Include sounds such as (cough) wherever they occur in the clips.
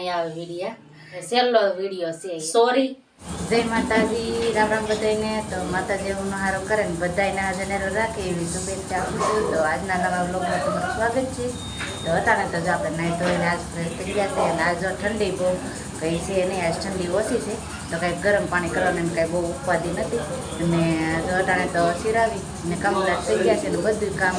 નહીં આવે વિડીયા છેલ્લો વીડિયો છે સોરી જય માતાજી રામ રામ બધાને તો માતાજી હું હારો કરે ને બધાને હાજર રાખે એવી શુભેચ્છા આપું છું. તો આજના નવા બ્લોગમાં તમારું સ્વાગત છે. તો અત્યારે તો જો આપણે નાઈ ધોઈને આજ ફ્રેશ થઈ ગયા છે અને આજ જો ઠંડી બહુ કંઈ છે નહીં આજ ઠંડી ઓછી છે. તો કાંઈ ગરમ પાણી કરવાનું એમ કાંઈ બહુ ઉપાધિ નથી. અને જો અટાણે તો સિરાવી ને કમ્પ્લીટ થઈ ગયા છે ને બધું કામ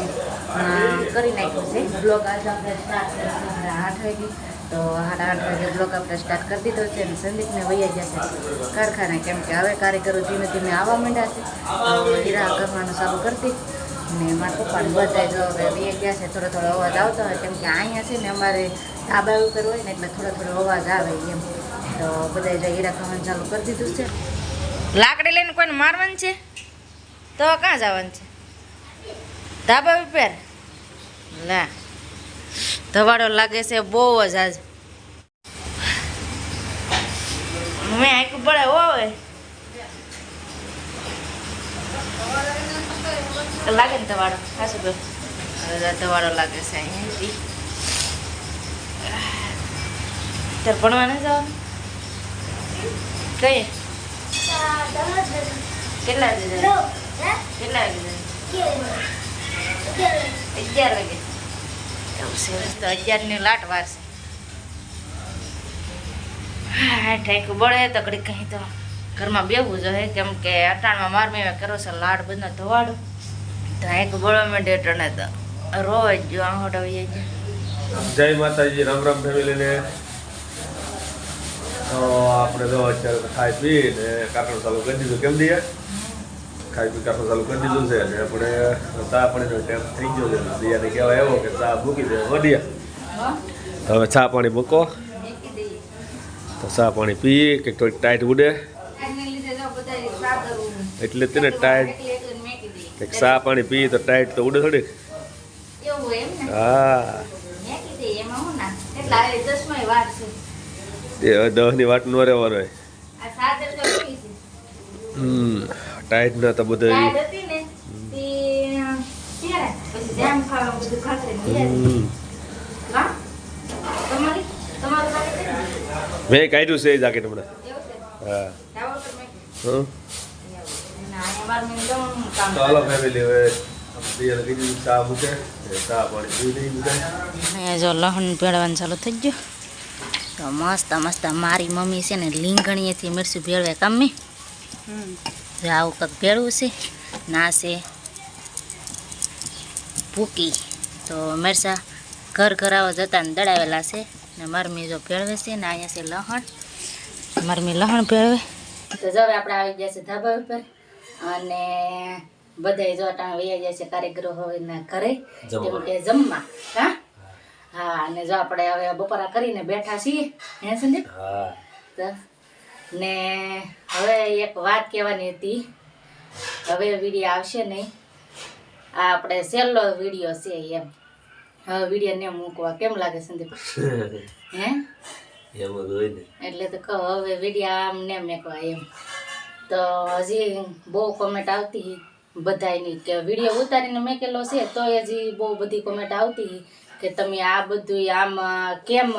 કરી નાખ્યું છે. બ્લોગ આજે આપણે સ્ટાર્ટ કરીશું. આઠ વાગે તો સાડા આઠ બ્લોગ આપણે સ્ટાર્ટ કરી દીધો છે અને સંદીપને વૈયા જશે કારખાને. કેમ કે હવે કારીગરો ધીમે ધીમે આવવા માંડ્યા છે. હીરા કરવાનું ચાલુ કરતી ને મારા પપ્પાને બધા જો હવે વૈયા ગયા છે, થોડો થોડો અવાજ આવતો હોય, કેમ કે અહીંયા છે ને અમારે ધાબા ઉપર હોય ને એટલે થોડો થોડો અવાજ આવે એમ. તો બધા જો હીરા ખાવાનું ચાલુ કરી દીધું છે. લાકડી લઈને કોઈને મારવાનું છે? તો ક્યાં જવાનું છે? ધાબા ઉપર? લા. ધવાડો લાગે છે બહુ જ આજ. મેં આખું પડે હોય લાગે ને ધવાડો ખાસું બે ધવાડો લાગે છે અહીંયાથી તાર ભણવા નથી જવાનું કઈ કેટલા વાગે જાય કેટલા વાગે જાય અગિયાર વાગે એવું છે તો અગિયારની લાટ વારશે હા ઠેકું બળે તો ઘડી કંઈ તો ઘરમાં બેવું જોઈએ કેમ કે અટાણમાં માર મેં કરો છે લાડ બધા ધોવાડું. તો એક બળવા માંડે અટાણે તો રોજ જો આંગોટ આવી જાય જય માતાજી રામ રામ ફેમિલીને. તો આપણે જો અત્યારે ખાઈ પી ને કાકણ ચાલુ કરી દીધું. કેમ દઈએ ખાઈ પી કાકણ ચાલુ કરી દીધું છે અને આપણે ચા પાણીનો ટાઈમ થઈ ગયો છે. દિયાને કહેવાય એવો કે ચા મૂકી દે વડિયા હવે ચા પાણી મૂકો. તો ચા પાણી પી કે થોડીક ટાઈટ ઉડે? એટલે તેને ટાઈટ કંઈક ચા પાણી પી તો ટાઈટ તો ઉડે થોડીક. ને? હા. ના. એ હવે દહની વાટ ન રહેવાનો હોય હમ ટાઈટ ના તો બધું ને હમ. હા તમારી તમારું લાગે છે ને? મેં કાઢ્યું છે એ જાકેટ હમણાં. હા. ફેમિલી હવે જો લહણ ભેળવાનું ચાલુ થઈ ગયું. તો મસ્ત મસ્ત. મારી મમ્મી છે ને લીંગણીએથી મરચું ભેળવે કામી આવું કંઈક ભેળવું છે. ના છે. ભૂકી. તો મરચા ઘર ઘર આવા જતા ને દડાવેલા છે. ને મરમી જો ભેળવે છે ને અહીંયા છે લહણ. મરમી લહણ ભેળવે. તો જો હવે આપણે આવી ગયા છે ધાબા ઉપર. અને બધાય જો ટાણ વૈયા જાય છે કાર્યગ્રહ હોય ના ઘરે કેમ કે જમવા. હા? હા અને જો આપણે હવે બપોરા કરીને બેઠા છીએ. હે સંદીપ? ને હવે એક વાત કહેવાની હતી. હવે વીડિયો આવશે નહીં. આ આપણે છેલ્લો વીડિયો છે એમ. હવે વીડિયો મૂકવા. કેમ લાગે સંદીપ? (laughs) હે? એમ હોય ને એટલે તો કહો હવે વીડિયો આમ ને મેકવા એમ. તો હજી બહુ કોમેન્ટ આવતી કે વીડિયો ઉતારીને મેકેલો છે તો હજી બહુ બધી કોમેન્ટ આવતી કે તમે આ બધું આમ કેમ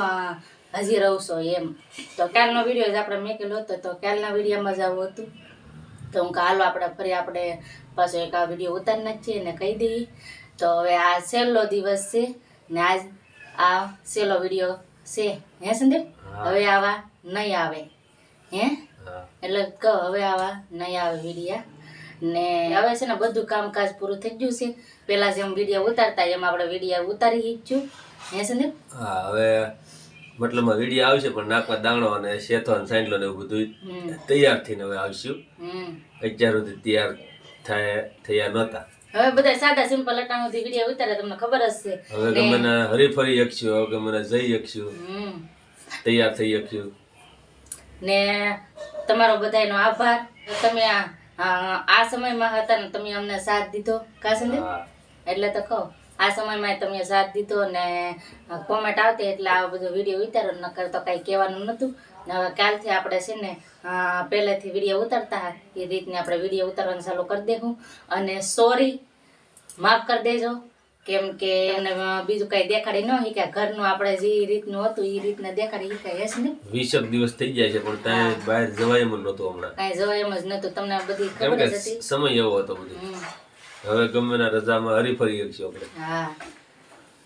હજી રહો છો એમ. તો કાલનો વીડિયો જ આપણે મેકેલો હતો તો કાલના વિડીયોમાં જ આવું હતું. તો હું કહું, હાલો આપણે ફરી આપણે પાછો એક આ વીડિયો ઉતારી નાખીએ ને કહી દઈએ. તો હવે આ છેલ્લો દિવસ છે ને આજ આ છેલ્લો વીડિયો છે. હે સંદીપ. હવે આવા નહીં આવે. હે? એટલે કહો હવે આવા નહીં આવે વિડીયા. ને હવે છે ને બધું કામકાજ પૂરું થઈ ગયું છે. પેલા જેમ વીડિયો ઉતારતા એમ આપણે વીડિયો ઉતારી ગયું હે સંદીપ? હા હવે મતલબ વીડિયો આવશે પણ નાકમાં દાણો અને શેથો અને સાંડલો ને એવું બધું તૈયાર થઈને હવે આવશું. અત્યાર સુધી તૈયાર થાય થયા નહોતા. હવે બધા સાદા સિમ્પલ અટાણુંથી વીડિયો ઉતારે તમને ખબર જ છે. હવે ગમે ને હરીફરી શકશું હવે ને જઈ શકશું તૈયાર થઈ શકશું ને તમારો બધાનો આભાર. તમે આ સમયમાં હતા ને તમે અમને સાથ દીધો કા સંદીપ એટલે તો કહો આ સમયમાં તમે સાથ દીધો ને કોમેન્ટ આવતી એટલે આ બધો વીડિયો ઉતારો નકર તો કાંઈ કહેવાનું નહોતું. ને હવે કાલથી આપણે છે ને પહેલેથી વીડિયો ઉતારતા એ રીતને આપણે વીડિયો ઉતારવાનું ચાલુ કરી દેવું અને સોરી માફ કરી દેજો. કેમ કે એમને બીજું કઈ દેખાડી ન શીખ્યા ઘરનું આપણે જે રીતનું હતું એ રીતના દેખાડી શીખાય હશે ને? વીસેક દિવસ થઈ જાય છે પણ ત્યાં બહાર જવાય એમ નહોતું હમણાં. કાંઈ જવાય એમ જ નતું તમને બધી ખબર જ હતી? સમય એવો હતો બધું. હવે ગમે ના રજામાં હરીફરી શકીએ આપણે. હા.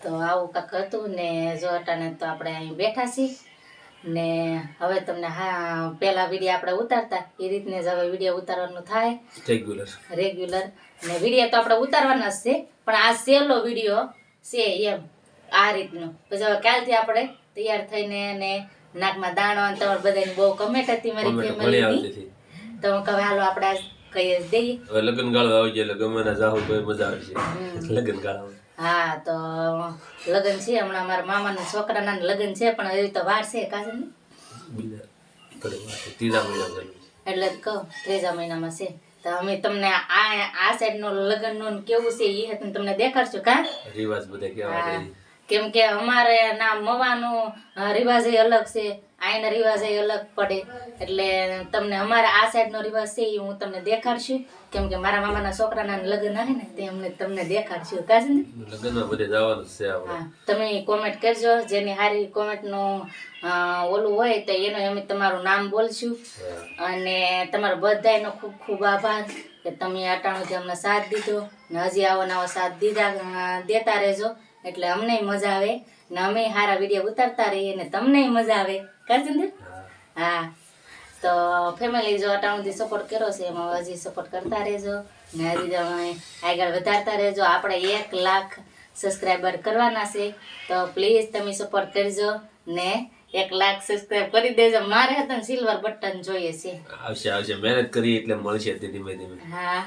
તો આવું કાંક હતું ને જો અટાણે તો આપણે અહીં બેઠા છીએ. ને હવે તમને હા પહેલા વીડિયો આપણે ઉતારતા. એ રીતને જ હવે વીડિયો ઉતારવાનું થાય. રેગ્યુલર રેગ્યુલર ને વીડિયો તો આપણે ઉતારવાના જ છે પણ આ સહેલો વીડિયો છે એમ આ રીતનો. પછી હવે કાલથી આપણે તૈયાર થઈને ને નાકમાં દાણો અને તમારે બધાની બહુ કમેન્ટ હતી મારી ફેમિલીની તો હું કહું હાલો આપણે કહીએ દઈએ. લગ્ન ગાળો આવી જાય એટલે ગમે ના જાહો તો મજા આવશે. લગ્ન ગાળો હા તો લગ્ન છે. હમણાં મારા મામાના છોકરાના લગ્ન છે પણ એવી તો વાર છે કાજલ. એટલે કહું ત્રીજા મહિનામાં છે. તો અમે તમને આ આ સાઈડનો લગ્નનું નો કેવું છે એ તમને દેખાડશું કા? રિવાજ બધા કેવા. કેમ કે અમારે ના મવાનું રિવાજ અલગ છે. આઈના રિવાજ એ અલગ પડે. એટલે તમને અમારા આ સાઈડનો રિવાજ છે એ હું તમને દેખાડશું. કેમ કે મારા મામાના છોકરાના લગ્ન આવે ને તે અમને તમને દેખાડશું. કાજલ ને લગ્નમાં બધે જવાનું છે હા તમે કોમેન્ટ કરજો. જેની સારી કોમેન્ટનું ઓલું હોય તો એનું અમે તમારું નામ બોલશું. અને તમારો બધાયનો ખૂબ ખૂબ આભાર કે તમે અટાણુંથી અમને સાથ દીધો. ને હજી આવો નવો સાથ દીધા દેતા રહેજો. એટલે અમને મજા આવે. ને અમે સારા વીડિયો ઉતારતા રહીએ ને તમને મજા આવે. કાજિંદર હા. તો ફેમિલી જો અટાણુંથી સપોર્ટ કર્યો છે એમાં હજી સપોર્ટ કરતા રહેજો. ને હજી તમે આગળ વધારતા રહેજો. આપણે એક લાખ સબસ્ક્રાઈબર કરવાના છે. તો પ્લીઝ તમે સપોર્ટ કરજો ને એક લાખ સબસ્ક્રાઈબ કરી દેજો. મારે હતા સિલ્વર બટન જોઈએ છે. આવશે આવશે. મહેનત કરી એટલે મળશે ધીમે ધીમે. હા.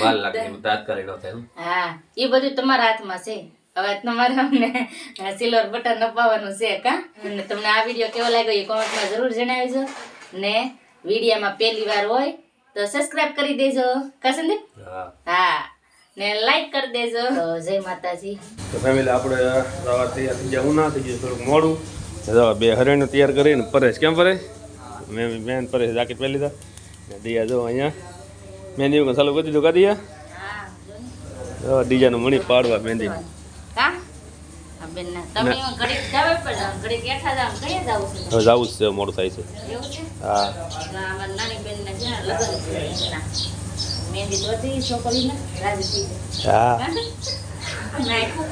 વાર લાગે તાત્કાલિક થાય હા એ બધું તમારા હાથમાં છે. હવે તમારે અમને સિલ્વર બટન અપાવવાનું છે કા અને તમને આ વીડિયો કેવો લાગ્યો એ કોમેન્ટમાં જરૂર જણાવજો. ને વિડીયોમાં પહેલી વાર હોય તો સબસ્ક્રાઇબ કરી દેજો. કાસંદીપ હા. હા. ને લાઈક કરી દેજો. જય માતાજી. તો ફેમિલી આપણે દવા તૈયાર થઈ જાય ઉના થઈ ગયું થોડુંક મોડું. દવા બે હરણ તૈયાર કરીને પરેશ. કેમ પરેશ? મેં બેન પરેશ જાકેટ પહેરી લીધા. દિયા જો અહીંયા. મહેંદી વગર ચાલુ કરી દીધું કા દિયા? હા. ડીજાનું મણી પાડવા મહેંદી. હવે જવું જ છે મોડું થાય છે. હા. ને હા? નાખ્યું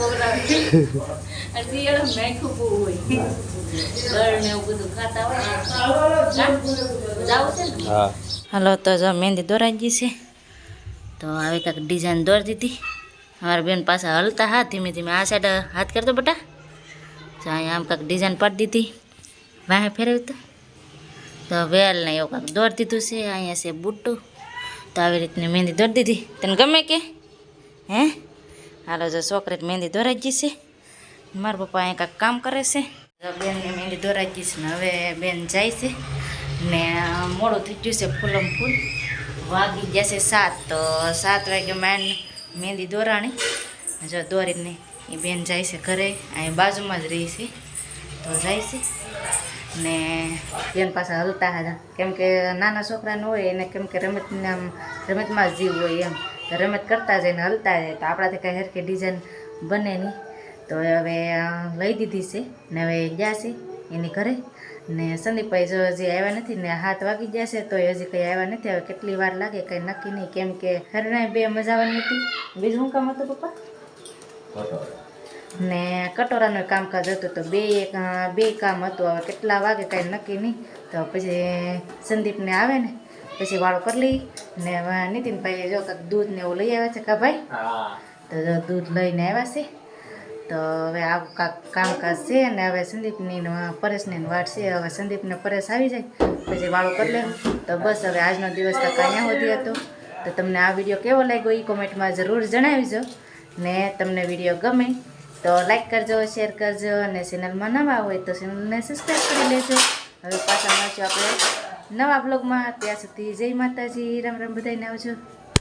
હાલો, તો જો મહેંદી દોરાઈ ગઈ છે. તો હવે કાંક ડિઝાઇન દોરી દીધી. અમારા બેન પાસે હલતા હા, ધીમે ધીમે આ સાઈડ હાથ કરતો બટા. તો અહીંયા આમ કાંક ડિઝાઇન પાડી દીધી. વાહે ફેરવી તો. તો વેલ ને એવું કાંક દોરી દીધું છે, અહીંયા છે બુટ્ટું. તો આવી રીતની મહેંદી દોરી દીધી. તને ગમે કે? હે? હાલો જો છોકરી મહેંદી દોરાઈ ગઈ છે. મારા પપ્પા અહીંયા કાંઈક કામ કરે છે. બેનની મહેંદી દોરાઈ ગઈ છે ને હવે બેન જાય છે ને મોડું થઈ ગયું છે ફૂલમ ફૂલ. વાગી ગયા છે સાત, તો સાત વાગે માન મહેંદી દોરાણી જો દોરીને એ બેન જાય છે ઘરે અહીં બાજુમાં જ રહી છે. તો જાય છે. ને બેન પાસે હલતા હતા. કેમ કે નાના છોકરાને હોય, એને કેમ કે આમ રમતમાં જીવ હોય એમ. તો રમત કરતા જાય ને હલતા જાય. તો આપણાથી કાંઈ હરખી ડિઝાઇન બને નહીં. તો હવે લઈ દીધી છે. ને હવે ગયા છે એની ઘરે. ને સંદીપભાઈ જો હજી આવ્યા નથી ને હાથ વાગી ગયા છે તો હજી કંઈ આવ્યા નથી. હવે કેટલી વાર લાગે કંઈ નક્કી નહીં. કેમ કે હરણાય બે મજાવાની હતી. બીજું શું કામ હતું પપ્પા? ને કટોરાનું કામકાજ હતું તો બે એક બે કામ હતું. હવે કેટલા વાગે કાંઈ નક્કી નહીં. તો પછી સંદીપને આવે ને પછી વાળો કરી લઈ ને હવે નીતિનભાઈ જો કાંઈક દૂધ ને એવું લઈ આવ્યા છે કા ભાઈ તો જો દૂધ લઈને આવ્યા છે. તો હવે આવું કાંક કામકાજ છે ને હવે સંદીપની પરેશની વાટ છે. હવે સંદીપને પરેશ આવી જાય પછી વાળો કરી લે. તો બસ હવે આજનો દિવસ કાંક અહીંયા સુધી હતો. તો તમને આ વીડિયો કેવો લાગ્યો એ કોમેન્ટમાં જરૂર જણાવીજો. ને તમને વીડિયો ગમે તો લાઈક કરજો શેર કરજો અને ચેનલમાં નવા હોય તો ચેનલને સબસ્ક્રાઈબ કરી લેજો. હવે પાછા મળશું આપણે નવા બ્લોગમાં ત્યાં સુધી જય માતાજી રામ રામ બધાને આવજો.